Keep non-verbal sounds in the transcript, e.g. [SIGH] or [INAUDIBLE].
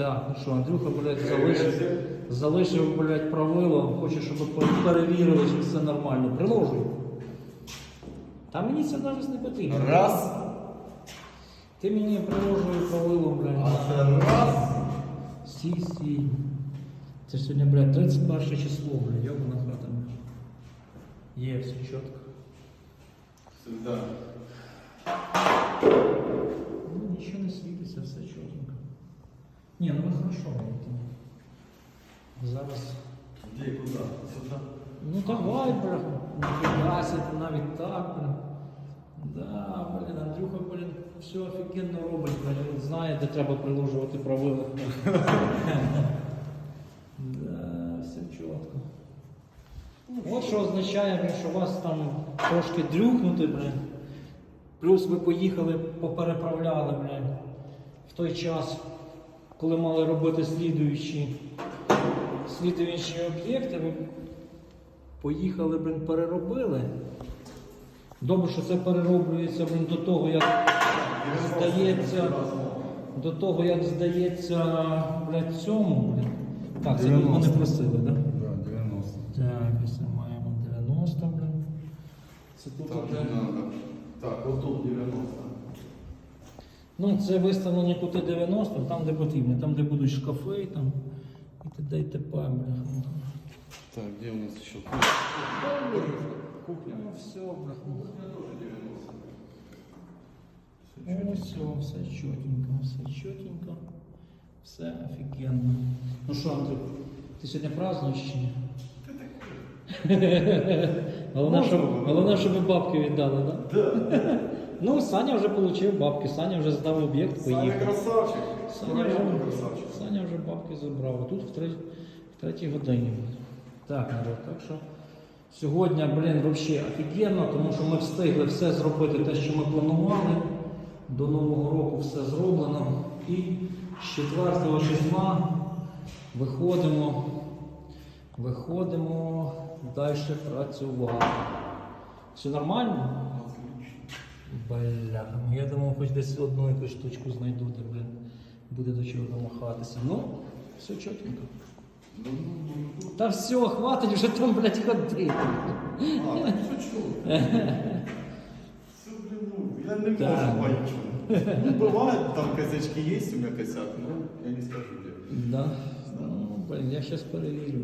Так, ну що, Андрюха, блядь, залишив, залишив, блядь, правило, хоче, щоб пер- перевірили, чи все нормально. Приложуй. Та мені це навіть не потрібно. Раз. Ти мені приложуй правило, А блядь. це раз. Стій, стій. Це ж сьогодні, блядь, 31 число, блядь, йобана хата. Є, все чітко. Сюди. Ну, нічого не світиться, все чітко. Ну хорошо, блядь. Зараз. Де куди? Сюди. Ну давай, бля, ніфіга себе, ти навіть так, бля. Да, блін, Андрюха, блін, все офігенно робить, блін, він знає, де треба приложувати правила. [LAUGHS] Да, все чітко. От що означає, блін, що у вас там трошки дрюхнути, блін. Плюс ви поїхали, попереправляли, блін, в той час, коли мали робити слідуючі, слідуючі об'єкти, ви Поїхали, блін, переробили. Добре, що це перероблюється блін, до того, як здається, до того, як здається, блядь, цьому, блін. Так, це ми не просили, так? Да? Да, 90. Так, ось ми маємо 90, блін. Це тут Так. Так, отут 90. Ну, це виставлені кути 90, там, де потрібно, там, де будуть шкафи, там, і т.д. і т.п. Так, где у нас еще? Кухня, Кухня, ну все, бляха. Ну, все, все чотенько, все чотенько, все офігенно. Ну що, Андрюх, ти сьогодні празднуєш чи ні? [LAUGHS] Головне, щоб, головне, щоб бабки віддали, так? Да? [LAUGHS] Ну, Саня вже отримав бабки, Саня вже здав об'єкт, Саня поїхав. красавчик. Саня вже, красавчик. Саня вже бабки забрав. Тут в, три, в третій годині. Так, народ, так що сьогодні, блін, взагалі офігенно, тому що ми встигли все зробити, те, що ми планували. До Нового року все зроблено. І з 4 числа виходимо, виходимо далі працювати. Все нормально? Бля, ну я думав, хоч десь одну якусь штучку знайду, де, блін, буде до чого домахатися. Ну, все чотенько. Та все, хватить вже там, блядь, ходити. А, так шучу. Це, блин, ну, я не Так. можу по-іншому. Ну, бывает, там косячки есть у меня косяк, но я не скажу где. Да. Ну, блін, я зараз перевірю.